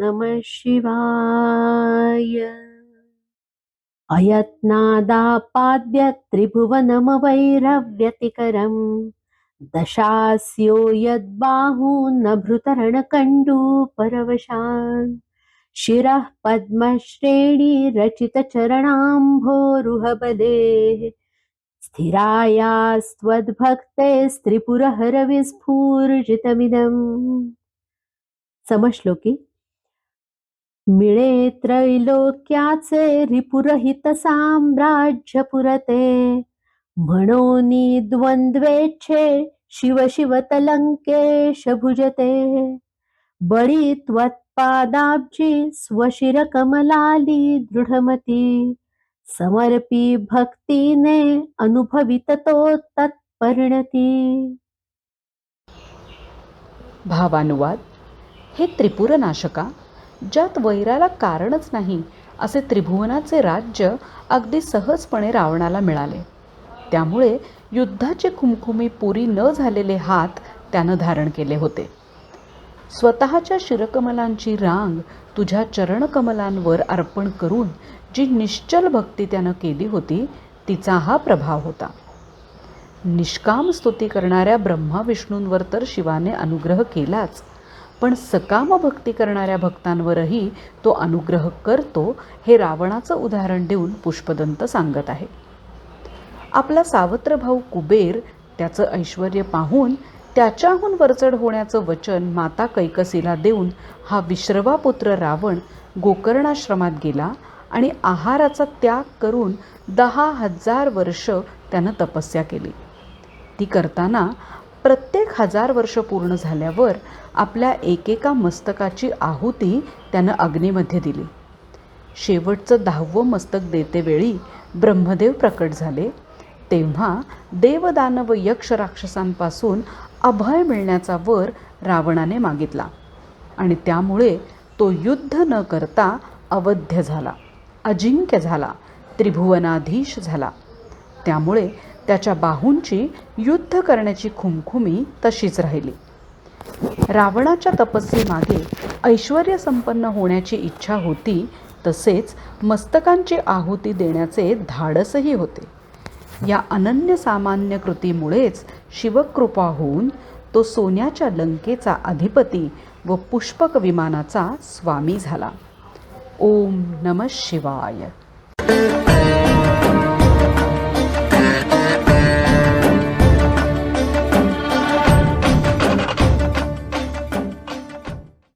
नमः शिवाय। अयत्नादापाद्य त्रिभुवनमवैरव्यतिकरम् दशास्यो यद्बाहून्नभृतरणकण्डूपरवशान् शिरः पद्मश्रेणीरचितचरणाम्भोरुहबलेः स्थिरायास्त्वद्भक्तेस्त्रिपुरहरविस्फूर्जितमिदम्। समश्लोकी। मिळे त्रैलोक्याचे रिपुरहित साम्राज्य पुरते. म्हणून द्वंद्वेच्छे शिव शिव तलंकेश भुजते. बळी त्वत्पादाब्जी स्वशिर कमलाली दृढमती. समर्पी भक्तीने अनुभवित तो तत्परिणती. भावानुवाद हे त्रिपुरनाशका ज्यात वैराला कारणच नाही असे त्रिभुवनाचे राज्य अगदी सहजपणे रावणाला मिळाले. त्यामुळे युद्धाचे खुमखुमी पुरी न झालेले हात त्यानं धारण केले होते. स्वतःच्या शिरकमलांची रांग तुझ्या चरणकमलांवर अर्पण करून जी निश्चल भक्ती त्यानं केली होती तिचा हा प्रभाव होता. निष्काम स्तुती करणाऱ्या ब्रह्मा विष्णूंवर तर शिवाने अनुग्रह केलाच पण सकाम भक्ती करणाऱ्या भक्तांवरही तो अनुग्रह करतो हे रावणाचं उदाहरण देऊन पुष्पदंत सांगत आहे. आपला सावत्र भाऊ कुबेर त्याचं ऐश्वर पाहून त्याच्याहून वरचढ होण्याचं वचन माता कैकसीला देऊन हा विश्रवापुत्र रावण गोकर्णाश्रमात गेला आणि आहाराचा त्याग करून दहा हजार वर्ष त्यानं तपस्या केली. ती करताना प्रत्येक हजार वर्ष पूर्ण झाल्यावर आपल्या एकेका मस्तकाची आहुती त्यानं अग्नीमध्ये दिली. शेवटचं दहावं मस्तक देतेवेळी ब्रह्मदेव प्रकट झाले. तेव्हा देवदानव यक्ष राक्षसांपासून अभय मिळण्याचा वर रावणाने मागितला आणि त्यामुळे तो युद्ध न करता अवध्य झाला अजिंक्य झाला त्रिभुवनाधीश झाला. त्यामुळे त्याच्या बाहूंची युद्ध करण्याची खुमखुमी तशीच राहिली. रावणाच्या तपस्येमागे ऐश्वर संपन्न होण्याची इच्छा होती तसेच मस्तकांची आहुती देण्याचे धाडसही होते. या अनन्यसामान्य कृतीमुळेच शिवकृपा होऊन तो सोन्याच्या लंकेचा अधिपती व पुष्पक विमानाचा स्वामी झाला. ओम नम शिवाय.